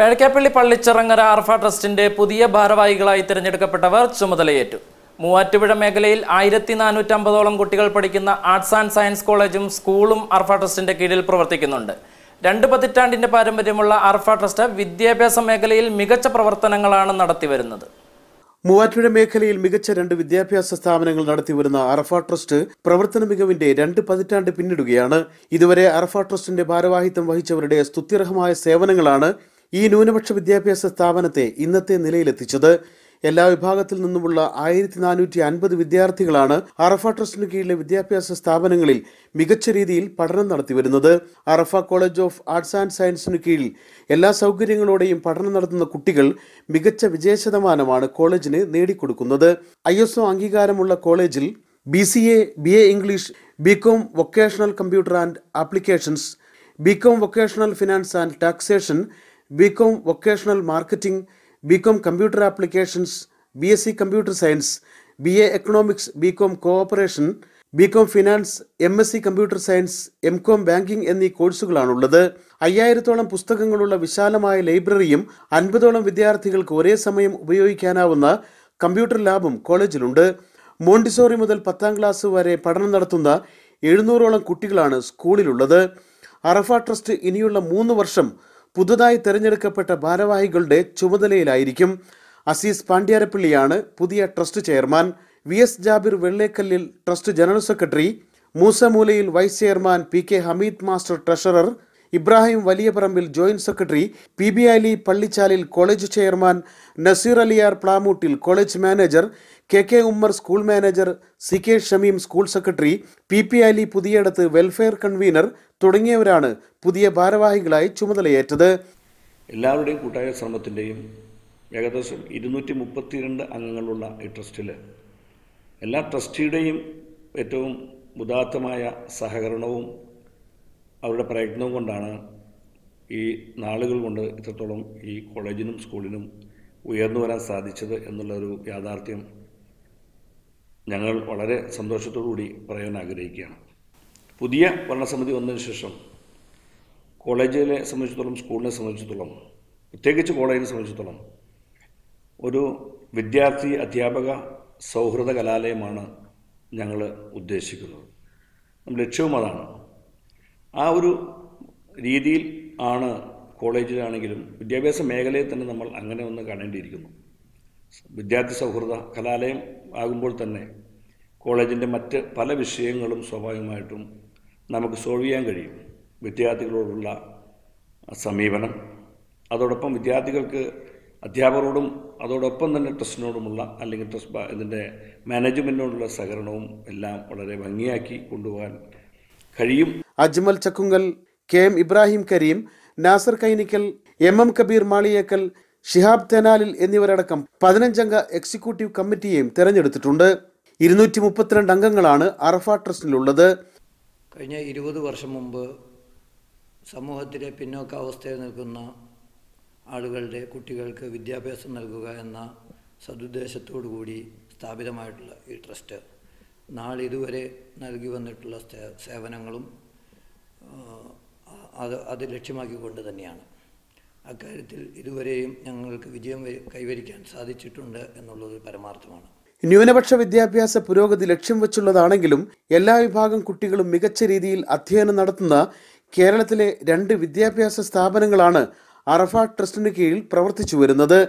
പേഴക്കാപ്പള്ളി പള്ളിച്ചിറങ്ങര ആർഫ ട്രസ്റ്റിന്റെ പുതിയ ഭാരവാഹികളായി തിരഞ്ഞെടുക്കപ്പെട്ടവർ ചുമതലയേറ്റു. മൂവാറ്റുപുഴ മേഖലയിൽ ആയിരത്തി നാനൂറ്റമ്പതോളം കുട്ടികൾ പഠിക്കുന്ന ആർട്സ് ആൻഡ് സയൻസ് കോളേജും സ്കൂളും അർഫ ട്രസ്റ്റിന്റെ കീഴിൽ പ്രവർത്തിക്കുന്നുണ്ട്. രണ്ട് പതിറ്റാണ്ടിന്റെ പാരമ്പര്യമുള്ള അർഫ ട്രസ്റ്റ് വിദ്യാഭ്യാസ മേഖലയിൽ മികച്ച പ്രവർത്തനങ്ങളാണ് നടത്തിവരുന്നത്. മൂവാറ്റുപുഴ മേഖലയിൽ മികച്ച രണ്ട് വിദ്യാഭ്യാസ സ്ഥാപനങ്ങൾ നടത്തിവരുന്ന അറഫ ട്രസ്റ്റ് പ്രവർത്തന മികവിന്റെ രണ്ട് പതിറ്റാണ്ട് പിന്നിടുകയാണ്. ഇതുവരെ അറഫ ട്രസ്റ്റിന്റെ ഭാരവാഹിത്വം വഹിച്ചവരുടെ സ്തുത്യർഹമായ സേവനങ്ങളാണ് ഈ ന്യൂനപക്ഷ വിദ്യാഭ്യാസ സ്ഥാപനത്തെ ഇന്നത്തെ നിലയിലെത്തിച്ചത്. എല്ലാ വിഭാഗത്തിൽ നിന്നുമുള്ള ആയിരത്തി നാനൂറ്റി അൻപത് വിദ്യാർത്ഥികളാണ് അറഫ ട്രസ്റ്റിന് കീഴിലെ വിദ്യാഭ്യാസ സ്ഥാപനങ്ങളിൽ മികച്ച രീതിയിൽ പഠനം നടത്തിവരുന്നത് Arafa college of arts and സയൻസിന് കീഴിൽ എല്ലാ സൗകര്യങ്ങളോടെയും പഠനം നടത്തുന്ന കുട്ടികൾ മികച്ച വിജയശതമാനമാണ് കോളേജിന് നേടിക്കൊടുക്കുന്നത്. ഐ എസ് ഒ അംഗീകാരമുള്ള കോളേജിൽ B C A B A English B com vocational computer and applications B com vocational finance and taxation B com vocational marketing B com computer applications B S C computer science B A economics B com cooperation B com finance M S C computer science M com banking എന്നീ കോഴ്സുകളാണുള്ളത്. അയ്യായിരത്തോളം പുസ്തകങ്ങളുള്ള വിശാലമായ ലൈബ്രറിയും അൻപതോളം വിദ്യാർത്ഥികൾക്ക് ഒരേ സമയം ഉപയോഗിക്കാനാവുന്ന computer ലാബും കോളേജിലുണ്ട്. Montessori മുതൽ പത്താം ക്ലാസ് വരെ പഠനം നടത്തുന്ന എഴുന്നൂറോളം കുട്ടികളാണ് സ്കൂളിലുള്ളത്. അറഫ ട്രസ്റ്റ് ഇനിയുള്ള മൂന്ന് വർഷം പുതുതായി തെരഞ്ഞെടുക്കപ്പെട്ട ഭാരവാഹികളുടെ ചുമതലയിലായിരിക്കും അസീസ് പാണ്ഡ്യാരപ്പള്ളിയാണ് പുതിയ trust chairman. V S Jabir വെള്ളേക്കല്ലിൽ trust general secretary. മൂസമൂലയിൽ vice chairman P K Hameed master treasurer. Ibrahim വലിയപറമ്പിൽ joint secretary. P B Ali പള്ളിച്ചാലിൽ college chairman. Naseer Aliyar Plamoottil college manager. K K Ummer school manager. C K Shameem school secretary. P P Ali Puthiyadath welfare convener. തുടങ്ങിയവരാണ് പുതിയ ഭാരവാഹികളായി ചുമതലയേറ്റത്. എല്ലാവരുടെയും കൂട്ടായ ശ്രമത്തിന്റെയും ഏകദേശം ഇരുന്നൂറ്റി മുപ്പത്തിരണ്ട് അംഗങ്ങളുള്ള ഈ ട്രസ്റ്റിൽ എല്ലാ ട്രസ്റ്റിയുടെയും ഏറ്റവും ഉദാത്തമായ സഹകരണവും അവരുടെ പ്രയത്നവും കൊണ്ടാണ് ഈ നാളുകൾ കൊണ്ട് ഇത്രത്തോളം ഈ കോളേജിനും സ്കൂളിനും ഉയർന്നു വരാൻ സാധിച്ചത് എന്നുള്ളൊരു യാഥാർത്ഥ്യം ഞങ്ങൾ വളരെ സന്തോഷത്തോടുകൂടി പറയാൻ ആഗ്രഹിക്കുകയാണ്. പുതിയ ഭരണസമിതി വന്നതിന് ശേഷം കോളേജിനെ സംബന്ധിച്ചിടത്തോളം സ്കൂളിനെ സംബന്ധിച്ചിടത്തോളം പ്രത്യേകിച്ച് കോളേജിനെ സംബന്ധിച്ചിടത്തോളം ഒരു വിദ്യാർത്ഥി അധ്യാപക സൗഹൃദ കലാലയമാണ് ഞങ്ങൾ ഉദ്ദേശിക്കുന്നത്. നമ്മുടെ ലക്ഷ്യവും അതാണ്. ആ ഒരു രീതിയിൽ ആണ് കോളേജിലാണെങ്കിലും വിദ്യാഭ്യാസ മേഖലയെ തന്നെ നമ്മൾ അങ്ങനെ ഒന്ന് കാണേണ്ടിയിരിക്കുന്നു. വിദ്യാർത്ഥി സൗഹൃദ കലാലയം ആകുമ്പോൾ തന്നെ കോളേജിന്റെ മറ്റ് പല വിഷയങ്ങളും സ്വാഭാവികമായിട്ടും നമുക്ക് സോൾവ് ചെയ്യാൻ കഴിയും. വിദ്യാർത്ഥികളോടുള്ള സമീപനം അതോടൊപ്പം വിദ്യാർത്ഥികൾക്ക് അധ്യാപകരോടും അതോടൊപ്പം തന്നെ ട്രസ്റ്റിനോടുമുള്ള അല്ലെങ്കിൽ ട്രസ്റ്റ് ഇതിന്റെ മാനേജ്മെന്റിനോടുള്ള സഹകരണവും എല്ലാം വളരെ ഭംഗിയാക്കി കൊണ്ടുപോകാൻ കഴിയും. Ajmal Chakkungal K M Ibrahim Kareem Nasar Kainikkal M M Kabeer Maliyekkal Shihab Thenalil എന്നിവരടക്കം പതിനഞ്ചംഗ എക്സിക്യൂട്ടീവ് കമ്മിറ്റിയെയും തെരഞ്ഞെടുത്തിട്ടുണ്ട്. ഇരുന്നൂറ്റി മുപ്പത്തിരണ്ട് അംഗങ്ങളാണ് അറഫ ട്രസ്റ്റിലുള്ളത്. കഴിഞ്ഞ ഇരുപത് വർഷം മുമ്പ് സമൂഹത്തിലെ പിന്നോക്കാവസ്ഥയിൽ നിൽക്കുന്ന ആളുകളുടെ കുട്ടികൾക്ക് വിദ്യാഭ്യാസം നൽകുക എന്ന സതുദ്ദേശത്തോടു കൂടി സ്ഥാപിതമായിട്ടുള്ള ഈ ട്രസ്റ്റ് നാളിതുവരെ നൽകി വന്നിട്ടുള്ള സേവനങ്ങളും അത് അത് ലക്ഷ്യമാക്കിക്കൊണ്ട് തന്നെയാണ്. അക്കാര്യത്തിൽ ഇതുവരെയും ഞങ്ങൾക്ക് വിജയം കൈവരിക്കാൻ സാധിച്ചിട്ടുണ്ട് എന്നുള്ളത് പരമാർത്ഥമാണ്. ന്യൂനപക്ഷ വിദ്യാഭ്യാസ പുരോഗതി ലക്ഷ്യം വെച്ചുള്ളതാണെങ്കിലും എല്ലാ വിഭാഗം കുട്ടികളും മികച്ച രീതിയിൽ അധ്യയനം നടത്തുന്ന കേരളത്തിലെ രണ്ട് വിദ്യാഭ്യാസ സ്ഥാപനങ്ങളാണ് അറഫ ട്രസ്റ്റിന് കീഴിൽ പ്രവർത്തിച്ചു വരുന്നത്.